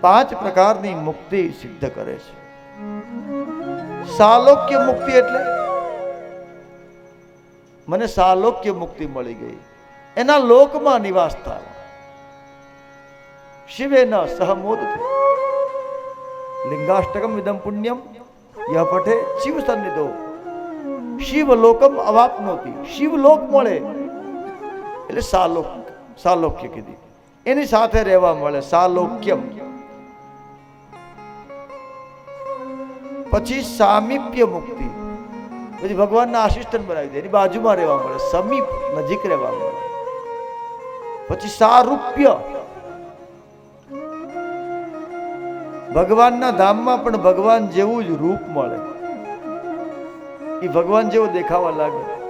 પાંચ પ્રકારની મુક્તિ સિદ્ધ કરે છે. સાલોક્ય મુક્તિ એટલે? મને સાલોક્ય મુક્તિ મળી ગઈ. એના લોકમાં નિવાસ થાય. શિવે ન સહમોદ. લિંગાષ્ટકમ વિદમ પુણ્યમ. યહ પઠે શિવ સન્નિધો. શિવલોકમ અવાપનોતી. શિવલોક મળે. એટલે સાલોક સાલોક્ય કીધી. એની સાથે રહેવા મળે સાલોક્યમ. પછી સામીપ્ય મુક્તિ. પછી ભગવાનના આસિસ્ટન્ટ બનાવી દે. એની બાજુમાં રહેવા મળે. સમીપ નજીક રહેવા મળે. પછી સારૂપ્ય. ભગવાનના ધામમાં પણ ભગવાન જેવું જ રૂપ મળે. એ ભગવાન જેવો દેખાવા લાગે.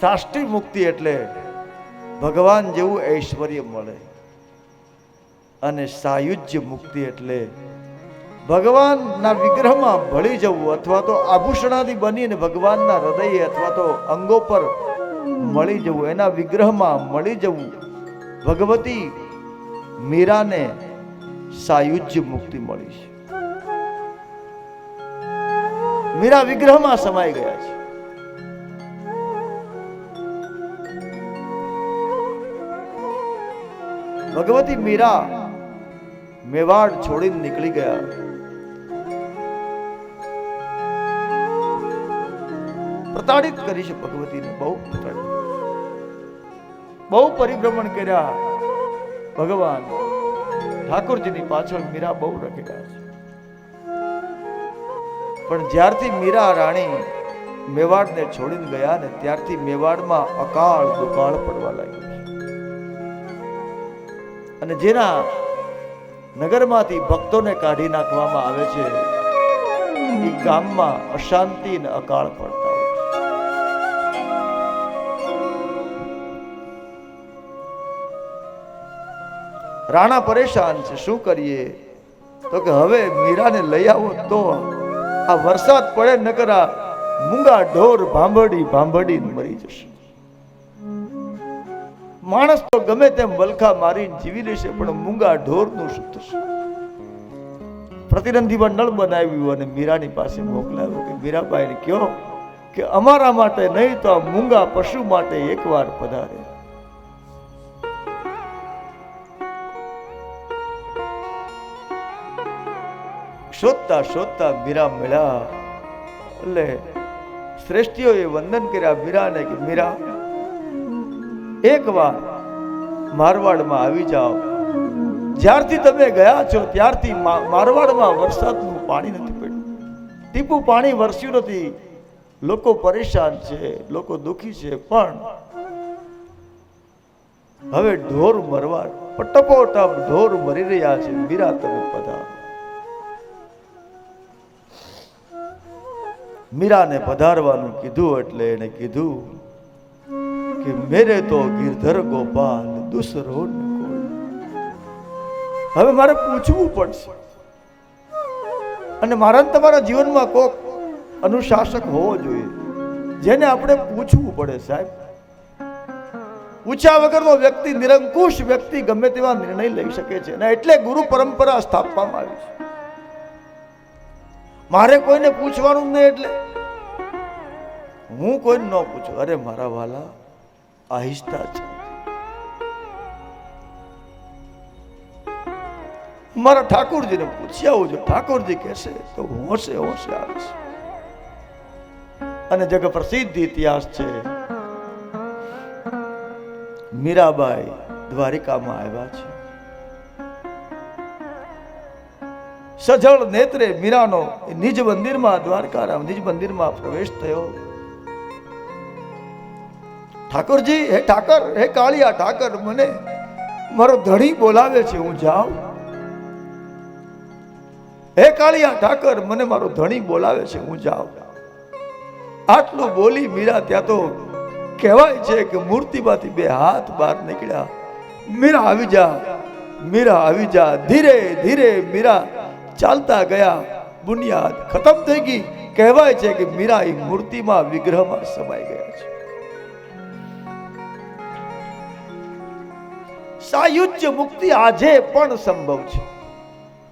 સાષ્ટી મુક્તિ એટલે ભગવાન જેવું ઐશ્વર્ય મળે. અને સાયુજ્ય મુક્તિ એટલે ભગવાનના વિગ્રહમાં ભળી જવું અથવા તો આભૂષણાથી બનીને ભગવાનના હૃદય અથવા તો અંગો પર મળી જવું, એના વિગ્રહમાં મળી જવું, ભગવતી મીરાને સાયુજ્ય મુક્તિ મળી છે. મીરા વિગ્રહમાં સમાઈ ગયા છે. ભગવતી મીરા મેવાડ છોડીને નીકળી ગયા. પ્રતાડિત કરી છે ભગવતીને, બહુ બહુ પરિભ્રમણ કર્યા ભગવાન. ઠાકોરજીની પાછળ મીરા બહુ રખેલા છે. પણ જ્યારથી મીરા રાણી મેવાડને છોડીને ગયા ને, ત્યારથી મેવાડમાં અકાળ દુકાળ પડવા લાગ્યું. અને જેના નગરમાંથી ભક્તોને કાઢી નાખવામાં આવે છે, એ ગામમાં અશાંતિ અને અકાળ પડતા રાણા પરેશાન છે, શું કરીએ? તો કે હવે મીરાને લઈ આવો તો આ વરસાદ પડે નકરા મૂંગા ઢોર ભાંભડી ભાંભડી મરી જશે. માણસ તો ગમે તેમ વલખા મારીને જીવી લેશે, પણ મૂંગા ઢોરનું શું થશે? પ્રતિનિધિ નળ બનાવ્યું અને મીરાની પાસે મોકલાવ્યું કે મીરાબાઈને કહો કે અમારા માટે નહીં તો મૂંગા પશુ માટે એકવાર પધારે. શોધતા શોધતા મીરા મળ્યા. એટલે શ્રેષ્ઠીઓએ વંદન કર્યા મીરાને કે, મીરા એક વાર મારવાડમાં આવી જાઓ. જ્યારથી તમે ગયા છો, ત્યારથી મારવાડમાં વરસાદનું પાણી નથી પડ્યું. ટીપું પાણી વરસ્યું નથી. લોકો પરેશાન છે, લોકો દુખી છે, પણ હવે ઢોર મરવા ટપોટપ ઢોર મરી રહ્યા છે મીરા તમે પધારો મીરાને પધારવાનું કીધું એટલે એને કીધું કે મેરે તો ગિરધર ગોપાલ દુસરો હવે મારે પૂછવું પડશે. અને મારા તમારા જીવનમાં કોક અનુશાસક હોવો જોઈએ. જેને આપણે પૂછવું પડે સાહેબ. પૂછ્યા વગરનો વ્યક્તિ નિરંકુશ વ્યક્તિ ગમે તેવા નિર્ણય લઈ શકે છે. અને એટલે ગુરુ પરંપરા સ્થાપવામાં આવી છે. મારે કોઈને પૂછવાનું નહીં એટલે. હું કોઈને ન પૂછું. અરે મારા વાલા આહિસ્તા છે. મારા ઠાકોરજીને પૂછી આવું જો ઠાકોરજી કહેશે તો હોશે હોશે આવીશ. અને જગ પ્રસિદ્ધ ઇતિહાસ છે. મીરાબાઈ દ્વારિકામાં આવ્યા છે. સજળ નેત્રે મીરાનો નિજ મંદિરમાં, દ્વારકારામ નિજ મંદિરમાં પ્રવેશ થયો. ઠાકોરજી, હે ઠાકર, હે કાળિયા ઠાકર, મને મારો ધણી બોલાવે છે, હું જાઉં. હે કાળિયા ઠાકર, મને મારો ધણી બોલાવે છે, હું જાઉં. આટલું બોલી મીરા ત્યાં તો કહેવાય છે કે મૂર્તિમાંથી બે હાથ બહાર નીકળ્યા. મીરા આવી જા, મીરા આવી જા. ધીરે ધીરે મીરા ચાલતા ગયા. બુનિયાદ ખતમ થઈ ગઈ. કહેવાય છે કે મીરા એ મૂર્તિમાં વિગ્રહમાં સમાઈ ગયા છે. સાયુજ્ય મુક્તિ આજે પણ સંભવ છે.